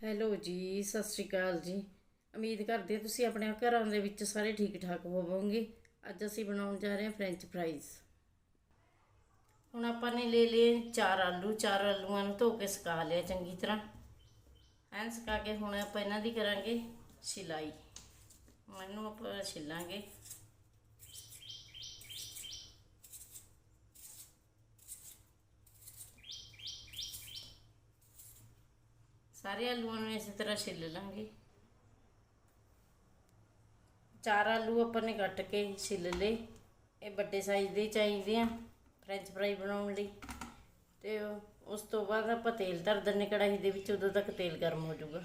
Hello ਜੀ, ਸਤਿ ਸ਼੍ਰੀ ਅਕਾਲ ਜੀ। ਉਮੀਦ ਕਰਦੇ ਤੁਸੀਂ ਆਪਣੇ ਘਰਾਂ ਦੇ ਵਿੱਚ ਸਾਰੇ ਠੀਕ ਠਾਕ ਹੋਵੋਗੇ। ਅੱਜ ਅਸੀਂ ਬਣਾਉਣ ਜਾ ਰਹੇ ਹਾਂ ਫ੍ਰੈਂਚ ਫ੍ਰਾਈਜ਼। ਹੁਣ ਆਪਾਂ ਨੇ ਲੈ ਲਏ ਚਾਰ ਆਲੂ। ਚਾਰ ਆਲੂਆਂ ਨੂੰ ਧੋ ਕੇ ਸੁਕਾ ਲਿਆ ਚੰਗੀ ਤਰ੍ਹਾਂ। ਐਨ ਸੁਕਾ ਕੇ ਹੁਣ ਆਪਾਂ ਇਹਨਾਂ ਦੀ ਕਰਾਂਗੇ ਸਿਲਾਈ। ਮੈਨੂੰ ਆਪਾਂ ਛਿਲਾਂਗੇ। ਸਾਰੇ ਆਲੂਆਂ ਨੂੰ ਇਸੇ ਤਰ੍ਹਾਂ ਛਿੱਲ ਲਾਂਗੇ। ਚਾਰ ਆਲੂ ਆਪਾਂ ਨੇ ਕੱਟ ਕੇ ਛਿੱਲ ਲਏ। ਇਹ ਵੱਡੇ ਸਾਈਜ਼ ਦੇ ਚਾਹੀਦੇ ਆ ਫ੍ਰੈਂਚ ਫਰਾਈ ਬਣਾਉਣ ਲਈ। ਤੇ ਉਸ ਤੋਂ ਬਾਅਦ ਆਪਾਂ ਤੇਲ ਧਰ ਦਿੰਨੇ ਕੜਾਹੀ ਦੇ ਵਿੱਚ, ਉਦੋਂ ਤੱਕ ਤੇਲ ਗਰਮ ਹੋ ਜਾਊਗਾ।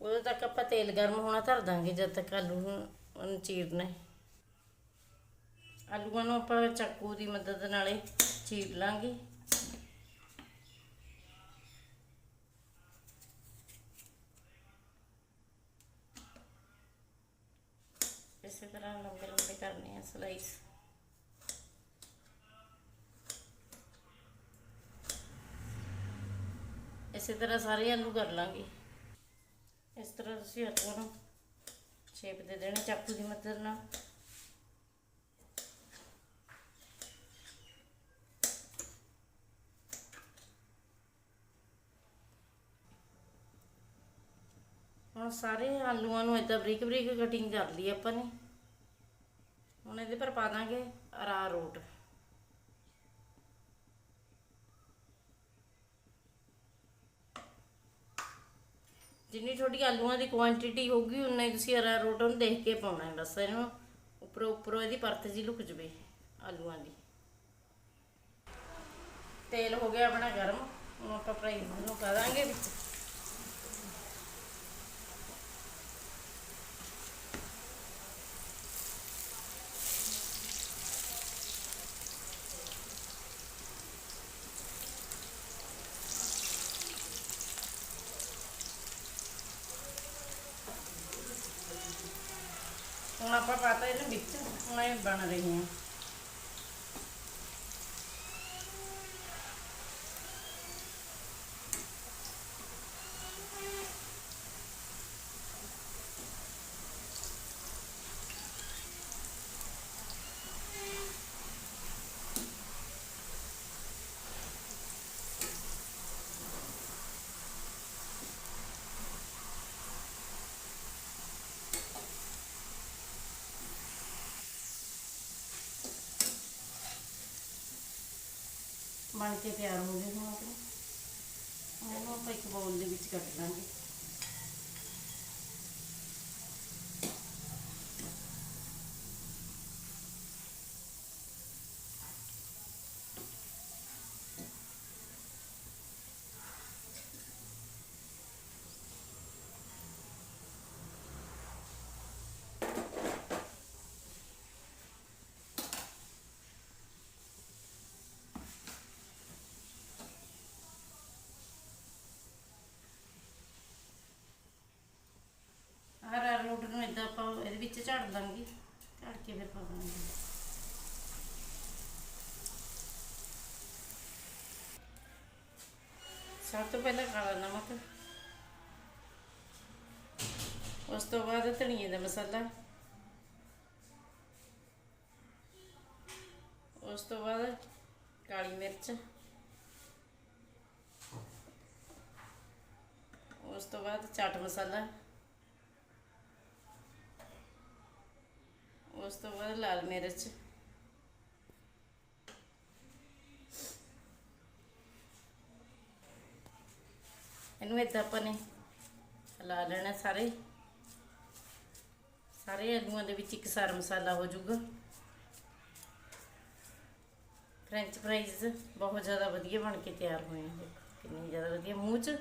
ਉਦੋਂ ਤੱਕ ਆਪਾਂ ਤੇਲ ਗਰਮ ਹੋਣਾ ਧਰ ਦਾਂਗੇ, ਜਦ ਤੱਕ ਆਲੂ ਨੂੰ ਚੀਰਨਾ। ਆਲੂਆਂ ਨੂੰ ਆਪਾਂ ਚਾਕੂ ਦੀ ਮਦਦ ਨਾਲੇ ਚੀਰ ਲਾਂਗੇ। ਇਸੇ ਤਰ੍ਹਾਂ ਲੰਬੇ ਲੰਬੇ ਕਰਨੇ ਆ ਸਲਾਈਸ। ਇਸੇ ਤਰ੍ਹਾਂ ਸਾਰੇ ਆਲੂ ਕਰ ਲਾਂਗੇ। ਇਸ ਤਰ੍ਹਾਂ ਤੁਸੀਂ ਆਲੂ ਨੂੰ ਸ਼ੇਪ ਦੇ ਦੇਣੇ, ਚਾਕੂ ਦੀ ਮਦਦ ਨਾਲ। ਹੁਣ ਸਾਰੇ ਆਲੂਆਂ ਨੂੰ ਇਦਾਂ ਬਰੀਕ ਬਰੀਕ ਕਟਿੰਗ ਕਰ ਲਈ ਆਪਾਂ ਨੇ। ਹੁਣ ਇਹਦੇ ਪਰ ਪਾ ਦਾਂਗੇ ਅਰਾਰੋਟ ਜਿੰਨੀ ਤੁਹਾਡੀ ਆਲੂਆਂ ਦੀ ਕੁਆਂਟੀਟੀ ਹੋਊਗੀ, ਉਨਾ ਹੀ ਤੁਸੀਂ ਅਰਾਰੋਟ ਨੂੰ ਦੇਖ ਕੇ ਪਾਉਣਾ ਹੈ। ਬਸ ਇਹਨੂੰ ਉੱਪਰੋਂ ਉੱਪਰੋਂ ਇਹਦੀ ਪਰਤ ਜੀ ਲੁਕ ਜਵੇ ਆਲੂਆਂ ਦੀ। ਤੇਲ ਹੋ ਗਿਆ ਆਪਣਾ ਗਰਮ। ਹੁਣ ਆਪਾਂ ਫਰਾਈ ਨੂੰ ਪਾ ਦਾਂਗੇ ਵਿੱਚ। ਹੁਣ ਆਪਾਂ ਪਾਤਾ ਇਹਨੂੰ ਵਿੱਚ ਹੁਣ ਇਹ ਬਣ ਕੇ ਤਿਆਰ ਹੋ ਗਏ ਹੁਣ ਆਪਣੇ ਇਹਨੂੰ ਆਪਾਂ ਇੱਕ ਬਾਉਲ ਦੇ ਵਿੱਚ ਕੱਟ ਲਾਂਗੇ ਹਰ ਹਰ ਰੋਟ ਨੂੰ ਇਦਾਂ ਆਪਾਂ ਇਹਦੇ ਵਿੱਚ ਝਾੜ ਦਾਂਗੇ ਝਾੜ ਕੇ ਫਿਰ ਪਾ ਦਾਂਗੇ ਸਭ ਤੋਂ ਪਹਿਲਾਂ ਕਾਲਾ ਨਮਕ। ਉਸ ਤੋਂ ਬਾਅਦ ਧਨੀਏ ਦਾ ਮਸਾਲਾ। ਉਸ ਤੋਂ ਬਾਅਦ ਕਾਲੀ ਮਿਰਚ। ਉਸ ਤੋਂ ਬਾਅਦ ਚਾਟ ਮਸਾਲਾ। ਉਸ ਤੋਂ ਬਾਅਦ ਲਾਲ ਮਿਰਚ ਇਹਨੂੰ ਇੱਦਾਂ ਆਪਾਂ ਨੇ ਲਾ ਲੈਣਾ ਸਾਰੇ ਸਾਰੇ ਆਲੂਆਂ ਦੇ ਵਿੱਚ ਇੱਕ ਸਾਰ ਮਸਾਲਾ ਹੋ ਜਾਊਗਾ ਫ੍ਰੈਂਚ ਫ੍ਰਾਈਜ਼ ਬਹੁਤ ਜ਼ਿਆਦਾ ਵਧੀਆ ਬਣ ਕੇ ਤਿਆਰ ਹੋਏ ਨੇ ਕਿੰਨੀ ਜ਼ਿਆਦਾ ਵਧੀਆ ਮੂੰਹ 'ਚ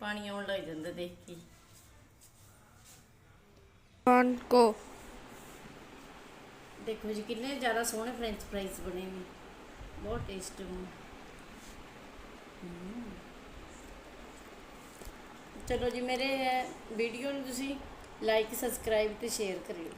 ਪਾਣੀ ਆਉਣ ਲੱਗ ਜਾਂਦਾ ਦੇਖ ਕੇ One. ਦੇਖੋ ਜੀ, ਕਿੰਨੇ ਜ਼ਿਆਦਾ ਸੋਹਣੇ ਫ੍ਰੈਂਚ ਫ੍ਰਾਈਜ਼ ਬਣੇ ਨੇ। ਬਹੁਤ ਟੇਸਟੀ ਨੇ। ਚਲੋ ਜੀ, ਮੇਰੇ ਵੀਡੀਓ ਨੂੰ ਤੁਸੀਂ ਲਾਈਕ ਸਬਸਕ੍ਰਾਈਬ ਤੇ ਸ਼ੇਅਰ ਕਰਿਓ।